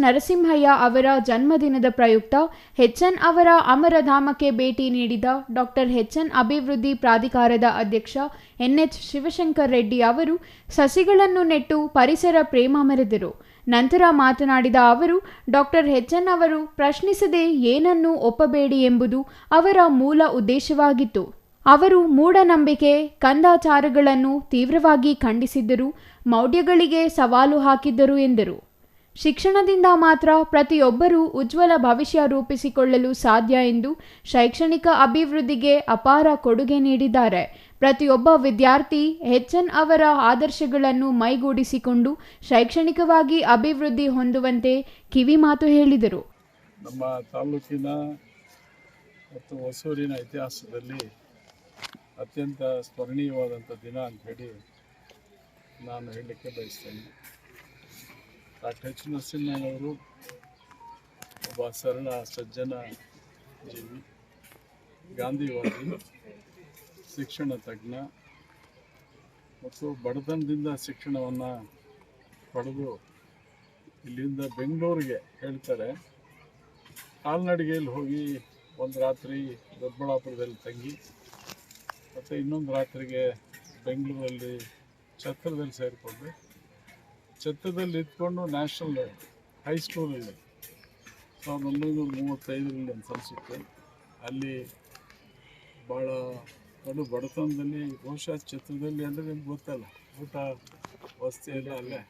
ನರಸಿಂಹಯ್ಯ ಅವರ ಜನ್ಮದಿನದ ಪ್ರಯುಕ್ತ ಹೆಚ್ಎನ್ ಅವರ ಅಮರಧಾಮಕ್ಕೆ ಭೇಟಿ ನೀಡಿದ ಡಾಕ್ಟರ್ ಹೆಚ್ಎನ್ ಅಭಿವೃದ್ಧಿ ಪ್ರಾಧಿಕಾರದ ಅಧ್ಯಕ್ಷ ಎನ್ಎಚ್ ಶಿವಶಂಕರ್ ರೆಡ್ಡಿ ಅವರು, ಸಸಿಗಳನ್ನು ನೆಟ್ಟು ಪರಿಸರ ಪ್ರೇಮ ಮೆರೆದರು. ನಂತರ ಮಾತನಾಡಿದ ಅವರು, ಡಾಕ್ಟರ್ ಹೆಚ್ಎನ್ ಅವರು ಪ್ರಶ್ನಿಸದೆ ಏನನ್ನೂ ಒಪ್ಪಬೇಡಿ ಎಂಬುದು ಅವರ ಮೂಲ ಉದ್ದೇಶವಾಗಿತ್ತು. ಅವರು ಮೂಢನಂಬಿಕೆ, ಕಂದಾಚಾರಗಳನ್ನು ತೀವ್ರವಾಗಿ ಖಂಡಿಸಿದ್ದರು, ಮೌಢ್ಯಗಳಿಗೆ ಸವಾಲು ಹಾಕಿದ್ದರು ಎಂದರು. ಶಿಕ್ಷಣದಿಂದ ಮಾತ್ರ ಪ್ರತಿಯೊಬ್ಬರೂ ಉಜ್ವಲ ಭವಿಷ್ಯ ರೂಪಿಸಿಕೊಳ್ಳಲು ಸಾಧ್ಯ ಎಂದು ಶೈಕ್ಷಣಿಕ ಅಭಿವೃದ್ಧಿಗೆ ಅಪಾರ ಕೊಡುಗೆ ನೀಡಿದ್ದಾರೆ. ಪ್ರತಿಯೊಬ್ಬ ವಿದ್ಯಾರ್ಥಿ ಹೆಚ್ಎನ್ ಅವರ ಆದರ್ಶಗಳನ್ನು ಮೈಗೂಡಿಸಿಕೊಂಡು ಶೈಕ್ಷಣಿಕವಾಗಿ ಅಭಿವೃದ್ಧಿ ಹೊಂದುವಂತೆ ಕಿವಿಮಾತು ಹೇಳಿದರು. ನಮ್ಮ ತಾಲೂಕಿನ ಮತ್ತು ಹೊಸೂರಿನ ಇತಿಹಾಸದಲ್ಲಿ ಅತ್ಯಂತ ಸ್ಮರಣೀಯವಾದಂಥ ದಿನ ಅಂಥೇಳಿ ನಾನು ಹೇಳಲಿಕ್ಕೆ ಬಯಸ್ತೇನೆ. ಡಾಕ್ಟರ್ ಎಚ್ ನರಸಿಂಹಯ್ಯನವರು ಒಬ್ಬ ಸರಳ ಸಜ್ಜನ ಜೀವಿ, ಗಾಂಧಿವಾದಿ, ಶಿಕ್ಷಣ ತಜ್ಞ ಮತ್ತು ಬಡತನದಿಂದ ಶಿಕ್ಷಣವನ್ನು ಪಡೆದು ಇಲ್ಲಿಂದ ಬೆಂಗಳೂರಿಗೆ ಹೇಳ್ತಾರೆ. ಕಾಲ್ನಡಿಗೆಯಲ್ಲಿ ಹೋಗಿ ಒಂದು ರಾತ್ರಿ ದೊಡ್ಡಬಳ್ಳಾಪುರದಲ್ಲಿ ತಂಗಿ, ಮತ್ತು ಇನ್ನೊಂದು ರಾತ್ರಿಗೆ ಬೆಂಗಳೂರಲ್ಲಿ ಛತ್ರದಲ್ಲಿ ಸೇರಿಕೊಂಡು ಛತ್ರದಲ್ಲಿ ಇದ್ಕೊಂಡು ನ್ಯಾಷನಲ್ ಹೈಸ್ಕೂಲಲ್ಲಿ ಸಾವಿರದ ಒಂಬೈನೂರ ಮೂವತ್ತೈದರಲ್ಲಿ ಅಂತ ಅನಿಸುತ್ತೆ ಅಲ್ಲಿ ಭಾಳ ಕಡು ಬಡತನದಲ್ಲಿ ಬಹುಶಃ ಛತ್ರದಲ್ಲಿ ಅಂದರೆ ನಿಮ್ಗೆ ಗೊತ್ತಲ್ಲ, ಊಟ ವಸ್ತಿ ಎಲ್ಲ ಅಲ್ಲೇ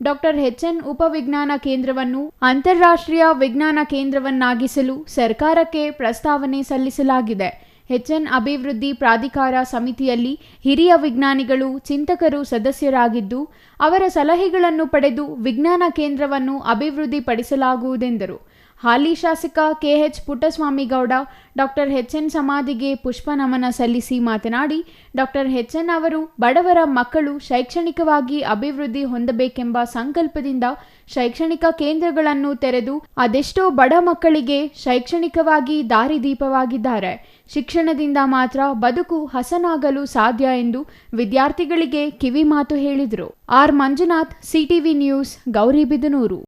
ಡಾಕ್ಟರ್ ಎನ್ ಉಪವಿಜ್ಞಾನ ಕೇಂದ್ರವನ್ನು ಅಂತಾರಾಷ್ಟ್ರೀಯ ವಿಜ್ಞಾನ ಕೇಂದ್ರವನ್ನಾಗಿಸಲು ಸರ್ಕಾರಕ್ಕೆ ಪ್ರಸ್ತಾವನೆ ಸಲ್ಲಿಸಲಾಗಿದೆ. ಎನ್ ಅಭಿವೃದ್ಧಿ ಪ್ರಾಧಿಕಾರ ಸಮಿತಿಯಲ್ಲಿ ಹಿರಿಯ ವಿಜ್ಞಾನಿಗಳು ಚಿಂತಕರು ಸದಸ್ಯರಾಗಿದ್ದು ಅವರ ಸಲಹೆಗಳನ್ನು ಪಡೆದು ವಿಜ್ಞಾನ ಕೇಂದ್ರವನ್ನು ಅಭಿವೃದ್ಧಿಪಡಿಸಲಾಗುವುದೆಂದರು. ಹಾಲಿ ಶಾಸಕ ಕೆಎಚ್ ಪುಟ್ಟಸ್ವಾಮಿಗೌಡ, ಡಾಕ್ಟರ್ ಎನ್ ಸಮಾಧಿಗೆ ಪುಷ್ಪ ನಮನ ಸಲ್ಲಿಸಿ ಮಾತನಾಡಿ, ಡಾಕ್ಟರ್ ಎನ್ ಅವರು ಬಡವರ ಮಕ್ಕಳು ಶೈಕ್ಷಣಿಕವಾಗಿ ಅಭಿವೃದ್ಧಿ ಹೊಂದಬೇಕೆಂಬ ಸಂಕಲ್ಪದಿಂದ ಶೈಕ್ಷಣಿಕ ಕೇಂದ್ರಗಳನ್ನು ತೆರೆದು ಅದೆಷ್ಟೋ ಬಡ ಮಕ್ಕಳಿಗೆ ಶೈಕ್ಷಣಿಕವಾಗಿ ದಾರಿದೀಪವಾಗಿದ್ದಾರೆ. ಶಿಕ್ಷಣದಿಂದ ಮಾತ್ರ ಬದುಕು ಹಸನಾಗಲು ಸಾಧ್ಯ ಎಂದು ವಿದ್ಯಾರ್ಥಿಗಳಿಗೆ ಕಿವಿಮಾತು ಹೇಳಿದರು. R Manjunath, CTV news Gauribidanur